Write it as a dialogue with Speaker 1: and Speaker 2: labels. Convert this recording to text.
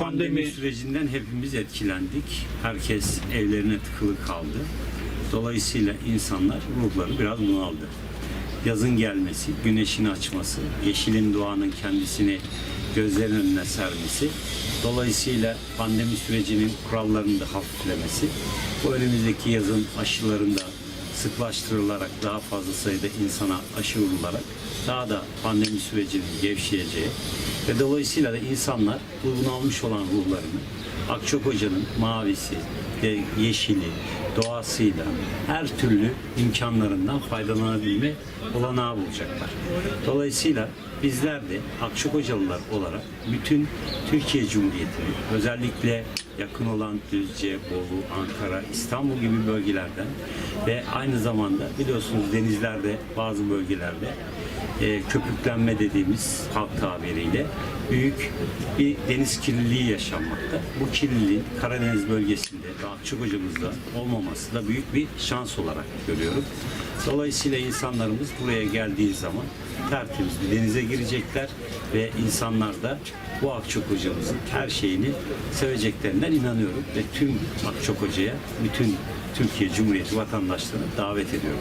Speaker 1: Pandemi sürecinden hepimiz etkilendik. Herkes evlerine tıkılı kaldı. Dolayısıyla insanlar ruhları biraz bunaldı. Yazın gelmesi, güneşin açması, yeşilin doğanın kendisini gözlerin önüne sermesi, dolayısıyla pandemi sürecinin kurallarının da hafiflemesi, bu önümüzdeki yazın aşılarında sıklaştırılarak daha fazla sayıda insana aşı vurularak daha da pandemi sürecinin gevşeyeceği ve dolayısıyla da insanlar bu bunalmış olan ruhlarını Akçok Hoca'nın mavisi ve yeşili, doğasıyla her türlü imkanlarından faydalanabilme olanağı bulacaklar. Dolayısıyla bizler de Akçok Hocalılar olarak bütün Türkiye Cumhuriyeti'nin özellikle yakın olan Düzce, Bolu, Ankara, İstanbul gibi bölgelerden ve aynı zamanda biliyorsunuz denizlerde bazı bölgelerde e, köpüklenme dediğimiz halk tabiriyle büyük bir deniz kirliliği yaşanmakta. Bu kirliliğin Karadeniz bölgesinde ve Akçakoca'mızda olmaması da büyük bir şans olarak görüyorum. Dolayısıyla insanlarımız buraya geldiği zaman tertemiz bir denize girecekler ve insanlar da bu Akçakoca'mızın her şeyini seveceklerinden inanıyorum ve tüm Akçakoca'ya bütün Türkiye Cumhuriyeti vatandaşlarını davet ediyorum.